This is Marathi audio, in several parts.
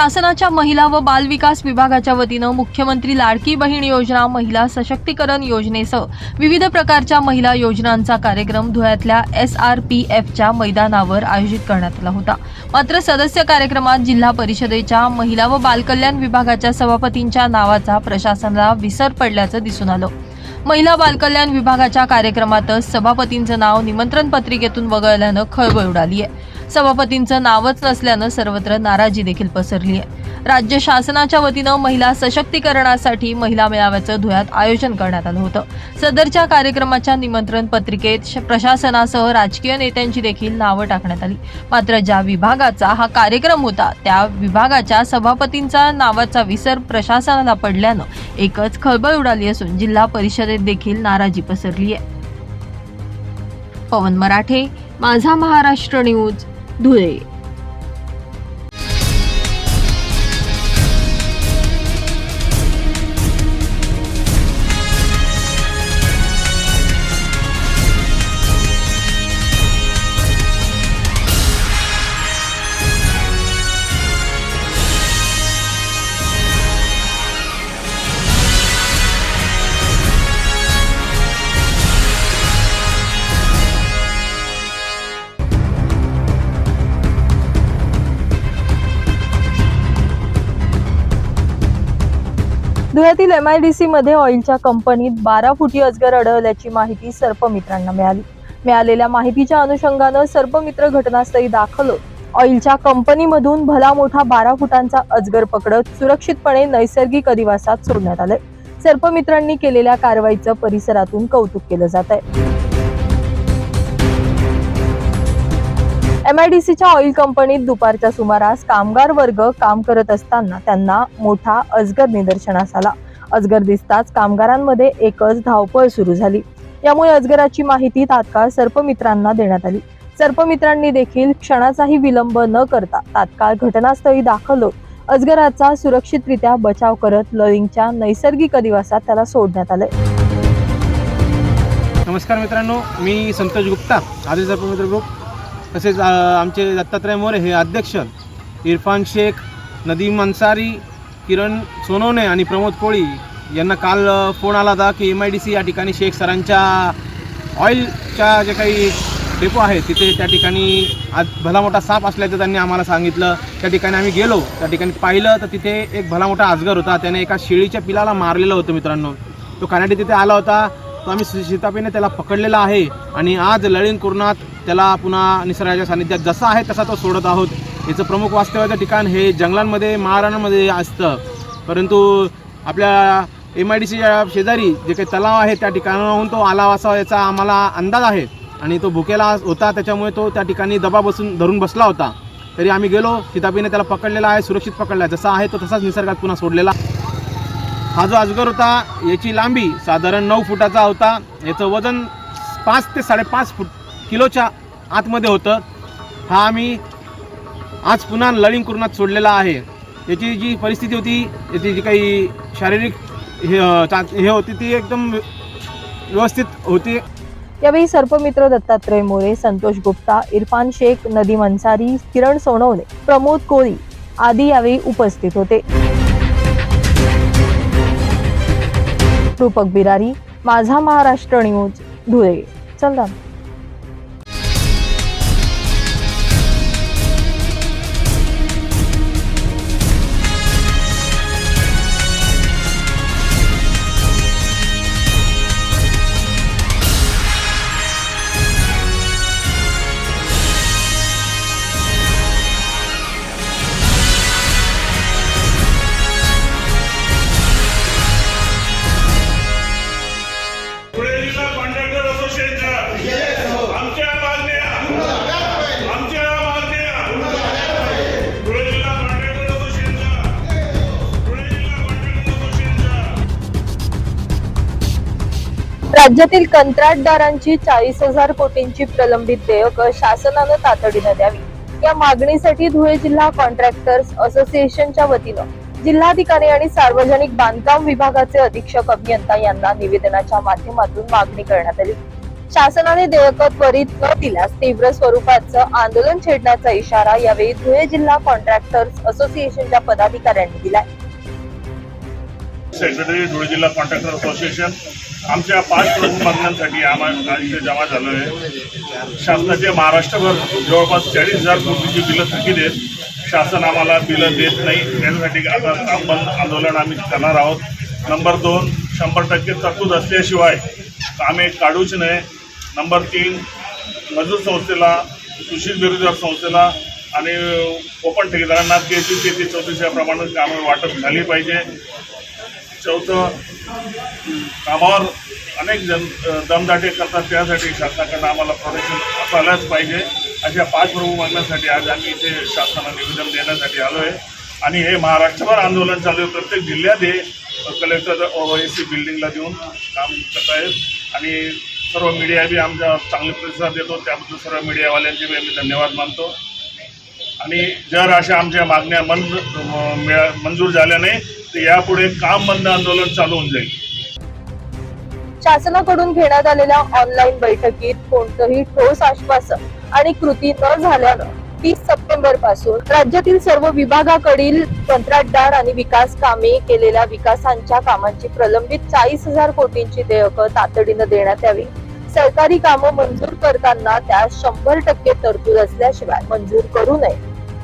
शासनाच्या महिला व बाल विकास विभागाच्या वतीनं मुख्यमंत्री लाडकी बहीण योजना महिला सशक्तीकरण योजनेसह विविध प्रकारच्या महिला योजनांचा कार्यक्रम धुळ्यातल्या एस आर पी एफच्या मैदानावर आयोजित करण्यात आला होता. मात्र सदस्य कार्यक्रमात जिल्हा परिषदेच्या महिला व बालकल्याण विभागाच्या सभापतींच्या नावाचा प्रशासनाला विसर पडल्याचं दिसून आलं. महिला बालकल्याण विभागाच्या कार्यक्रमातच सभापतींचं नाव निमंत्रण पत्रिकेतून वगळल्यानं खळबळ उडाली आहे सभापतींचं नावच नसल्यानं सर्वत्र नाराजी देखील पसरली आहे. राज्य शासनाच्या वतीनं महिला सशक्तीकरणासाठी महिला मेळाव्याचं धुळ्यात आयोजन करण्यात आलं होतं. सदरच्या कार्यक्रमाच्या निमंत्रण पत्रिकेत श- प्रशासनासह राजकीय नेत्यांची देखील नावं टाकण्यात आली. मात्र ज्या विभागाचा हा कार्यक्रम होता त्या विभागाच्या सभापतींचा नावाचा विसर प्रशासनाला पडल्यानं एकच खळबळ उडाली असून जिल्हा परिषदेत देखील नाराजी पसरली आहे. पवन मराठे माझा Maharashtra news. Dhule M I D सीमध्ये ऑइलच्या कंपनीत बारा फुटी अजगर आढळल्याची माहिती सर्पमित्रांना मिळाली. मिळालेल्या माहितीच्या अनुषंगानं सर्पमित्र घटनास्थळी दाखल ऑइलच्या कंपनीमधून भला मोठा बारा फुटांचा अजगर पकडत सुरक्षितपणे नैसर्गिक अधिवासात सोडण्यात आलंय. सर्पमित्रांनी केलेल्या कारवाईचं परिसरातून कौतुक केलं जात आहे एमआयडीसीच्या ऑइल कंपनीत दुपारच्या सुमारास कामगार वर्ग काम करत असताना त्यांना मोठा अजगर निदर्शनास आला. अजगर दिसताच कामगारांमध्ये एकच धावपळ सुरू झाली. यामुळे अजगराची माहिती तात्काळ सर्पमित्रांना देण्यात आली. सर्पमित्रांनी देखील क्षणाचाही विलंब न करता तात्काळ घटनास्थळी दाखल होत अजगराचा सुरक्षितरित्या बचाव करत लळिंगच्या नैसर्गिक अधिवासात त्याला सोडण्यात आले. नमस्कार मित्रांनो मी संतोष गुप्ता आदिल सर्पमित्र ग्रुप. तसेच आमचे दत्तात्रय मोरे हे अध्यक्ष इरफान शेख नदीम अन्सारी किरण सोनवणे आणि प्रमोद कोळी यांना काल फोन आला होता की एम आय डी सी या ठिकाणी शेख सरांच्या ऑइलच्या जे काही डेपो आहे तिथे त्या ठिकाणी आज भला मोठा साप असल्याचं त्यांनी आम्हाला सांगितलं. त्या ठिकाणी आम्ही गेलो. त्या ठिकाणी पाहिलं तर तिथे एक भला मोठा आजगर होता. त्याने एका शेळीच्या पिलाला मारलेलं होतं मित्रांनो. तो खाण्यासाठी तिथे आला होता. तो आम्ही शि- शितापीने त्याला पकडलेला आहे आणि आज लळीन कुरणात त्याला पुन्हा निसर्गाच्या सानिध्यात जसा आहे तसा तो सोडत आहोत. याचं प्रमुख वास्तव्याचं ठिकाण हे जंगलांमध्ये महाराणामध्ये असतं. परंतु आपल्या एम आय डी सीच्या शेजारी जे काही तलाव आहे त्या ठिकाणाहून तो आला असा याचा आम्हाला अंदाज आहे. आणि तो भुकेला होता त्याच्यामुळे तो त्या ठिकाणी दबा बसून धरून बसला होता. तरी आम्ही गेलो किताबीने त्याला पकडलेला आहे सुरक्षित पकडला आहे. जसा आहे तो तसाच निसर्गात पुन्हा सोडलेला. हा जो अजगर होता याची लांबी साधारण नऊ फुटाचा होता. याचं वजन पाच ते साडेपाच फुट किलोच्या आतमध्ये होतं. हा आम्ही आज पुन्हा लळिंग कुर्णात सोडलेला आहे. याची जी परिस्थिती होती याची जी काही शारीरिक हे हे होती ती एकदम व्यवस्थित होती. यावेळी सर्पमित्र दत्तात्रय मोरे संतोष गुप्ता इरफान शेख नदीम अन्सारी किरण सोनवणे प्रमोद कोळी आदी यावेळी उपस्थित होते. रूपक बिरारी माझा महाराष्ट्र न्यूज धुळे. चला राज्यातील कंत्राटदारांची चाळीस हजार कोटींची प्रलंबित देयकं शासनानं तातडीनं द्यावी. या मागणीसाठी धुळे जिल्हा कॉन्ट्रॅक्टर्स असोसिएशनच्या वतीनं जिल्हाधिकारी आणि सार्वजनिक बांधकाम विभागाचे अधीक्षक अभियंता यांना निवेदनाच्या माध्यमातून मागणी करण्यात आली. शासनाने देयक त्वरित न दिल्यास तीव्र स्वरूपाचं आंदोलन छेडण्याचा इशारा यावेळी धुळे जिल्हा कॉन्ट्रॅक्टर्स असोसिएशनच्या पदाधिकाऱ्यांनी दिलाय. सेक्रेटरी धुळे जिल्हा कॉन्ट्रॅक्टर असोसिएशन आमच्या पाच प्रमुख मागण्यांसाठी आम्हाला इथे जमा झालो आहे. शासनाचे महाराष्ट्रभर जवळपास चाळीस हजार कोटीची बिलं थकीत आहेत. शासन आम्हाला बिलं देत नाही. यासाठी आता काम बंद आंदोलन आम्ही करणार आहोत. नंबर दोन शंभर टक्के तरतूद असल्याशिवाय कामे काढूच नये. नंबर तीन मजूर संस्थेला सुशील बेरोजगार संस्थेला आणि ओपन ठेकेदारांना तेहतीस तेहतीस चौतीस याप्रमाणे कामं वाटप झाली पाहिजे. चौथं कामावर अनेक जण दमदाटे करतात. त्यासाठी शासनाकडनं आम्हाला प्रोटेक्शन असायलाच पाहिजे. अशा पाच प्रमुख मागण्यासाठी आज आम्ही इथे शासनाला निवेदन देण्यासाठी आलो आहे आणि हे महाराष्ट्रभर आंदोलन चालू आहे. प्रत्येक जिल्ह्यात हे कलेक्टर ओ सी बिल्डिंगला देऊन काम करत आहेत. आणि सर्व मीडिया बी आमचा चांगले प्रतिसाद देतो. त्याबद्दल सर्व मीडियावाल्यांचे बी आम्ही धन्यवाद मानतो. आणि जर अशा आमच्या मागण्या मन मंजूर झाल्या नाही तर यापुढे काम बंद आंदोलन चालू होऊन जाईल. शासनाकडून घेण्यात आलेल्या ऑनलाईन बैठकीत कोणतंही ठोस आश्वासन आणि कृती न झाल्यानं तीस सप्टेंबरपासून राज्यातील सर्व विभागाकडील कंत्राटदार आणि विकास कामे केलेल्या विकासांच्या कामांची प्रलंबित चाळीस हजार कोटींची देयकं तातडीनं देण्यात यावी. सरकारी कामं मंजूर करताना त्या शंभर टक्के तरतूद असल्याशिवाय मंजूर करू नये.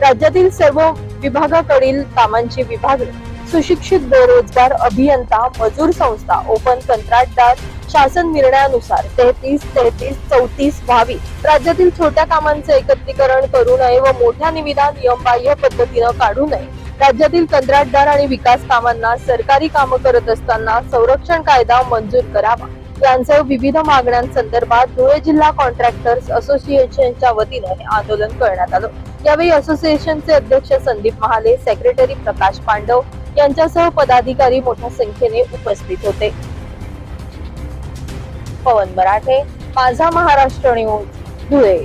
राज्यातील सर्व विभागाकडील कामांची विभागणी सुशिक्षित बेरोजगार अभियंता मजूर संस्था ओपन कंत्राटदार शासन निर्णयानुसार तेहतीस तेहतीस चौतीस व्हावी राज्यातील छोट्या कामांचे एकत्रीकरण करू नये व मोठ्या निविदा नियमबाह्य पद्धतीनं काढू नये. राज्यातील कंत्राटदार आणि विकास कामांना सरकारी कामं करत असताना संरक्षण कायदा मंजूर करावा. यांसह विविध मागण्यांसंदर्भात धुळे जिल्हा कॉन्ट्रॅक्टर्स असोसिएशनच्या वतीने हे आंदोलन करण्यात आलं. यावेळी असोसिएशनचे अध्यक्ष संदीप महाले सेक्रेटरी प्रकाश पांडव यांच्यासह पदाधिकारी मोठ्या संख्येने उपस्थित होते. पवन मराठे माझा महाराष्ट्र न्यूज धुळे.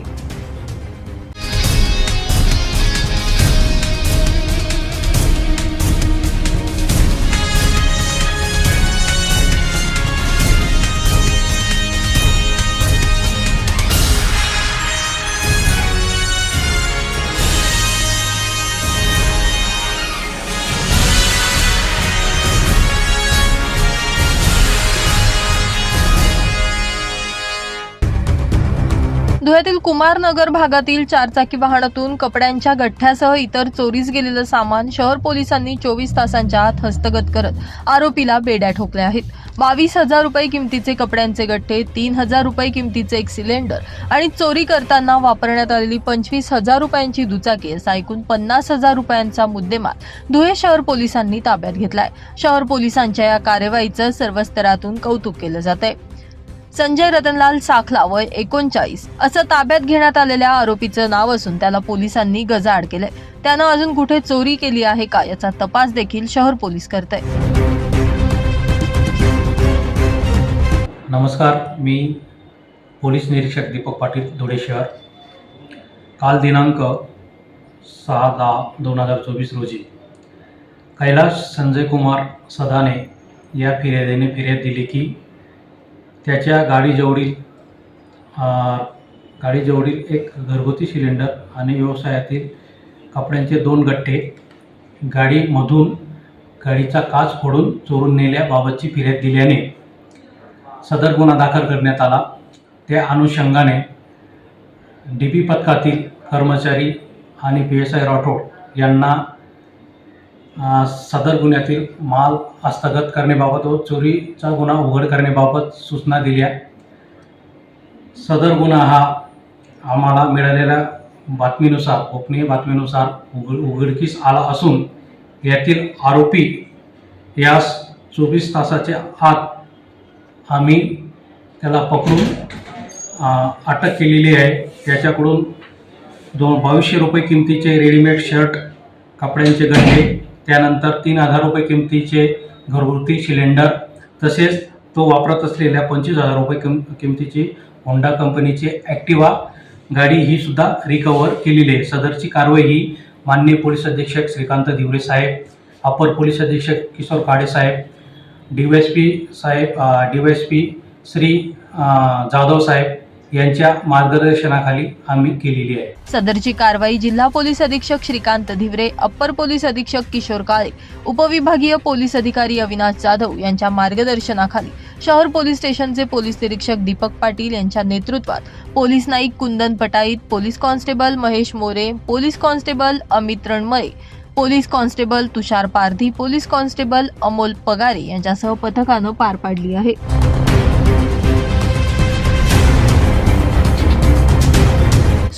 धुळ्यातील कुमारनगर भागातील चारचाकी वाहनातून कपड्यांच्या गठ्ठ्यासह इतर चोरीस गेलेलं सामान शहर पोलिसांनी चोवीस तासांच्या आत हस्तगत करत आरोपीला बेड्या ठोकल्या आहेत. बावीस हजार रुपये किमतीचे कपड्यांचे गठ्ठे तीन हजार रुपये किमतीचे एक सिलेंडर आणि चोरी करताना वापरण्यात आलेली पंचवीस हजार रुपयांची दुचाकी असा ऐकून पन्नास हजार रुपयांचा मुद्देमाल धुळे शहर पोलिसांनी ताब्यात घेतलाय. शहर पोलिसांच्या या कार्यवाहीचं सर्व स्तरातून कौतुक केलं जात आहे संजय रतनलाल साखला वय एकोणचाळीस. असं ताब्यात घेण्यात आलेल्या आरोपीचं नाव असून त्याला पोलिसांनी गजाआड केलंय. त्यानं अजून कुठे चोरी केली आहे का याचा तपास देखील शहर पोलीस करत नमस्कार मी पोलीस निरीक्षक दीपक पाटील धुळे शहर. काल दिनांक सहा दहा दोन हजार चोवीस रोजी कैलास संजय कुमार सदाने या फिर्यादीने फिर्याद दिली की त्याच्या गाडीजवळील गाडीजवळील एक घरगुती सिलेंडर आणि व्यवसायातील कपड्यांचे दोन गट्टे गाडीमधून गाडीचा काच फोडून चोरून नेल्याबाबतची फिर्याद दिल्याने सदर गुन्हा दाखल करण्यात आला. त्या अनुषंगाने डी पी पथकातील कर्मचारी आणि पी एस आय राठोड यांना सदर गुन्ह्यातील माल हस्तगत करण्याबाबत व चोरीचा गुन्हा उघड करण्याबाबत सूचना दिल्या. सदर गुन्हा हा आम्हाला मिळालेल्या बातमीनुसार गोपनीय बातमीनुसार उघड उघडकीस आला असून यातील आरोपी यास चोवीस तासाच्या आत आम्ही त्याला पकडून अटक केलेली आहे. त्याच्याकडून दोन बावीसशे रुपये किमतीचे रेडीमेड शर्ट कपड्यांचे गड्डे त्यानंतर तीन हजार रुपये किमतीचे घरगुती सिलेंडर तसेच तो वापरत असलेल्या पंचवीस हजार रुपये किम किमतीची होंडा कंपनीची ॲक्टिवा गाडी ही सुद्धा रिकवर केलेली आहे. सदरची कारवाई ही माननीय पोलीस अधीक्षक श्रीकांत दिवरे साहेब अपर पोलीस अधीक्षक किशोर काडे साहेब डी वाय एस पी साहेब D Y S P Shri Jadhav साहेब यांच्या मार्गदर्शनाखाली आम्ही केलेली आहे. सदरची कारवाई जिल्हा पोलीस अधीक्षक श्रीकांत धिवरे अप्पर पोलीस अधीक्षक किशोर काळे उपविभागीय पोलीस अधिकारी अविनाश जाधव यांच्या मार्गदर्शनाखाली शहर पोलीस स्टेशनचे पोलीस निरीक्षक दीपक पाटील यांच्या नेतृत्वात police Naik Kundan Pataait police constable Mahesh More police constable Amit Ranmale police constable Tushar Pardhi police constable Amol Pagare यांच्यासह पथकानं पार पाडली आहे.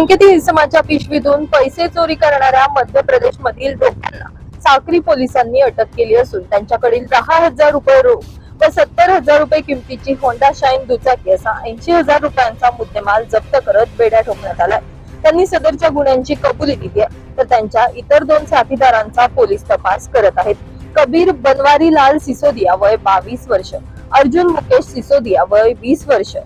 बँकेतील इसमाच्या पिशवीतून पैसे चोरी करणाऱ्या मध्य प्रदेश मधील दोघांना साक्री पोलिसांनी अटक केली असून त्यांच्याकडील दहा हजार रुपये रोख व सत्तर हजार रुपये किमतीची होंडा शाईन दुचाकी असा ऐंशी हजार रुपयांचा मुद्देमाल जप्त करत बेड्या ठोकण्यात आलाय. त्यांनी सदरच्या गुन्ह्यांची कबुली दिली आहे. तर त्यांच्या इतर दोन साथीदारांचा पोलीस तपास करत आहेत. कबीर बनवारी लाल सिसोदिया वय बावीस वर्ष अर्जुन मुकेश सिसोदिया वय वीस वर्ष.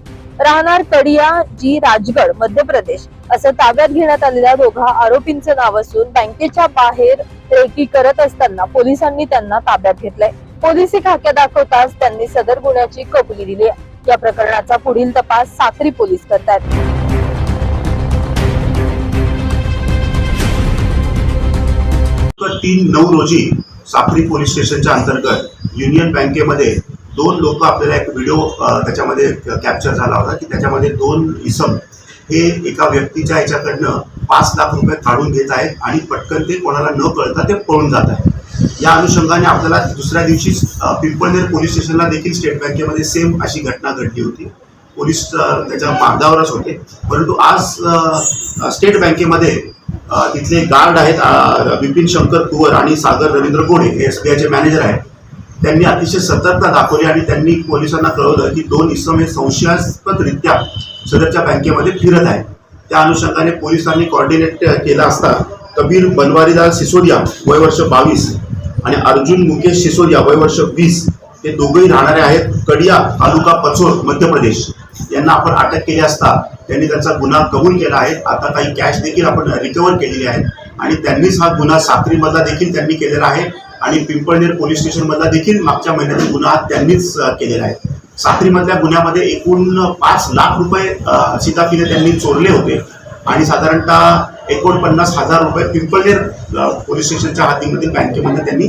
राहणार कडिया जी राजगड मध्य प्रदेश असं ताब्यात घेण्यात आलेल्या दोघा आरोपींचं नाव असून बँकेच्या बाहेर रेकी करत असताना पोलिसांनी त्यांना ताब्यात घेतलंय. पोलिसी खाक्या दाखवताच त्यांनी सदर गुन्ह्याची कबुली दिली आहे. या प्रकरणाचा पुढील तपास साक्री पोलीस करतात तीन नऊ रोजी साक्री पोलीस स्टेशनच्या अंतर्गत युनियन बँकेमध्ये दोन लोक आपल्याला एक व्हिडिओ त्याच्यामध्ये कॅप्चर झाला होता की त्याच्यामध्ये दोन इसम हे एका व्यक्तीच्या याच्याकडनं पाच लाख रुपये काढून घेत आहेत आणि पटकन ते कोणाला न कळता ते पळून जात आहेत. या अनुषंगाने आपल्याला दुसऱ्या दिवशी पिंपळनेर पोलीस स्टेशनला देखील स्टेट बँकेमध्ये सेम अशी घटना घडली होती. पोलीस त्याच्या मार्गावरच होते. परंतु आज स्टेट बँकेमध्ये तिथले गार्ड आहेत बिपिन विपिन शंकर कुवर आणि सागर रवींद्र गोडे हे एस बी आयचे मॅनेजर आहेत. त्यांनी अतिशय सतर्कता दाखवली आणि त्यांनी पोलिसांना कळवलं की दोन इसम हे संशयास्पदरित्या सदरच्या बँकेमध्ये फिरत आहे. त्या अनुषंगाने पोलिसांनी कॉर्डिनेट केला असता कबीर बनवारीलाल सिसोदिया वय वर्ष बावीस आणि अर्जुन मुकेश सिसोदिया वय वर्ष वीस हे दोघंही राहणारे आहेत कडिया तालुका पचोर मध्य प्रदेश. यांना आपण अटक केली असता त्यांनी त्यांचा गुन्हा कबूल केला आहे. आता काही कॅश देखील आपण रिकवर केलेली आहे आणि त्यांनीच हा गुन्हा साक्रीमधला देखील त्यांनी केलेला आहे आणि पिंपळनेर पोलीस स्टेशनमधला देखील मागच्या महिन्यातील गुन्हा त्यांनीच केलेला आहे. सात्रीमधल्या गुन्ह्यामध्ये एकूण पाच लाख रुपये अ, सीताफिले त्यांनी चोरले होते. आणि साधारणतः एकोणपन्नास हजार रुपये पिंपळनेर पोलीस स्टेशनच्या हातीमध्ये बँकेमध्ये त्यांनी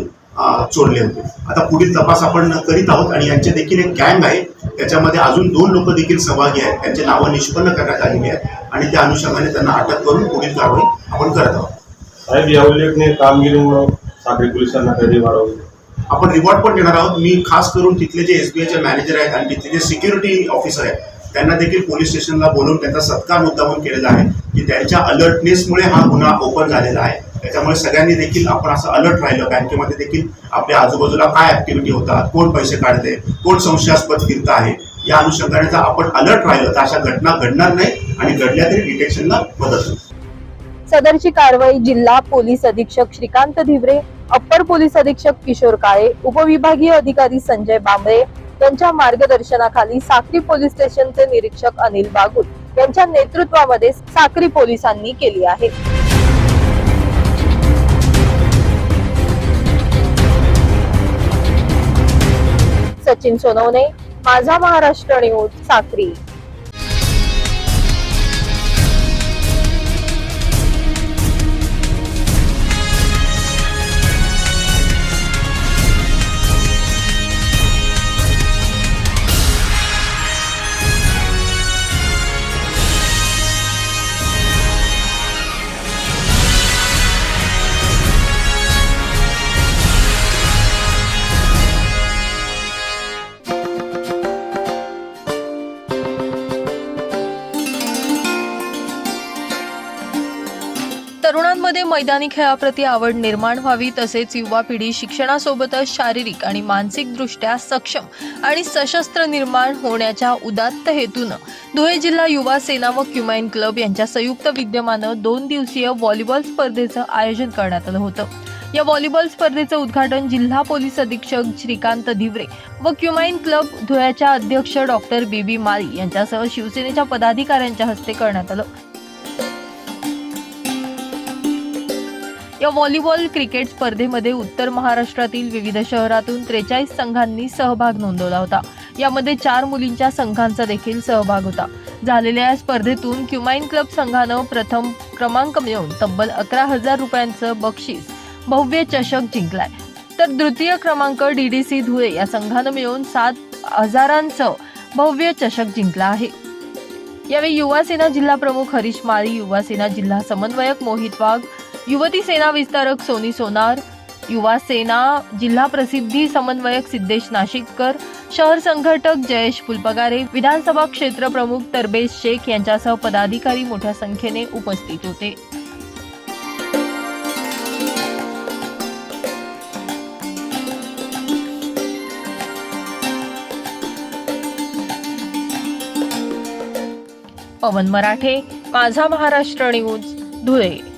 चोरले होते. आता पुढील तपास आपण करीत आहोत आणि यांचे देखील एक गँग आहे. त्याच्यामध्ये अजून दोन लोक देखील सहभागी आहेत. त्यांचे नावं निष्पन्न करण्यात आलेली आहेत आणि त्या अनुषंगाने त्यांना अटक करून पुढील कारवाई आपण करत आहोत. साहेब या उल्लेखनीय कामगिरीमुळं साखरी पोलिसांना कधी वाढवली. आपण रिवॉर्ड पण देणार आहोत. मी खास करून तिथले जे एस बी आयचे मॅनेजर आहेत आणि तिथले जे सिक्युरिटी ऑफिसर आहेत त्यांना देखील पोलीस स्टेशनला बोलवून त्यांचा सत्कार मुद्दामून केलेला आहे की त्यांच्या अलर्टनेसमुळे हा गुन्हा ओपन झालेला आहे. त्याच्यामुळे सगळ्यांनी देखील आपण असं अलर्ट राहिलं. बँकेमध्ये देखील आपल्या आजूबाजूला काय ऍक्टिव्हिटी होतात कोण पैसे काढते कोण संशयास्पद फिरत आहे या अनुषंगाने जर आपण अलर्ट राहिलं तर अशा घटना घडणार नाही आणि घडल्या तरी डिटेक्शनला मदत होईल. सदरची कारवाई जिल्हा पोलीस अधीक्षक श्रीकांत धिवरे अप्पर पोलीस अधीक्षक किशोर काळे उपविभागीय अधिकारी संजय बांबळे यांच्या मार्गदर्शनाखाली साक्री पोलीस स्टेशनचे निरीक्षक अनिल बागुल यांच्या नेतृत्वामध्ये साक्री पोलिसांनी केली आहे. सचिन सोनवणे माझा महाराष्ट्र न्यूज साक्री. तरुणांमध्ये मैदानी खेळाप्रती आवड निर्माण व्हावी तसेच युवा पिढी शिक्षणासोबतच शारीरिक आणि मानसिकदृष्ट्या सक्षम आणि सशस्त्र निर्माण होण्याच्या उदात्त हेतूनं धुळे जिल्हा युवा सेना व क्युमाइन क्लब यांच्या संयुक्त विद्यमानं दोन दिवसीय व्हॉलीबॉल स्पर्धेचं आयोजन करण्यात आलं होतं. या व्हॉलीबॉल स्पर्धेचं उद्घाटन जिल्हा पोलीस अधीक्षक श्रीकांत धिवरे व क्युमाइन क्लब धुळ्याच्या अध्यक्ष डॉक्टर बी बी माळी यांच्यासह शिवसेनेच्या पदाधिकाऱ्यांच्या हस्ते करण्यात आलं. या व्हॉलीबॉल क्रिकेट स्पर्धेमध्ये उत्तर महाराष्ट्रातील विविध शहरातून त्रेचाळीस संघांनी सहभाग नोंदवला होता. यामध्ये चार मुलींच्या संघांचा देखील सहभाग होता. झालेल्या या स्पर्धेतून क्युमाइन क्लब संघानं प्रथम क्रमांक मिळवून तब्बल अकरा हजार रुपयांचं बक्षीस भव्य चषक जिंकलाय. तर द्वितीय क्रमांक डी डी सी धुळे या संघानं मिळवून सात हजारांचं भव्य चषक जिंकला आहे. यावेळी युवासेना जिल्हा प्रमुख हरीश माळी युवासेना जिल्हा समन्वयक मोहित वाघ युवती सेना विस्तारक सोनी सोनार युवा सेना जिल्हा प्रसिद्धी समन्वयक सिद्धेश नाशिककर शहर संघटक जयेश फुलपगारे विधानसभा क्षेत्र प्रमुख तरबेज शेख यांच्यासह पदाधिकारी मोठ्या संख्येने उपस्थित होते. पवन मराठे माझा महाराष्ट्र न्यूज धुळे.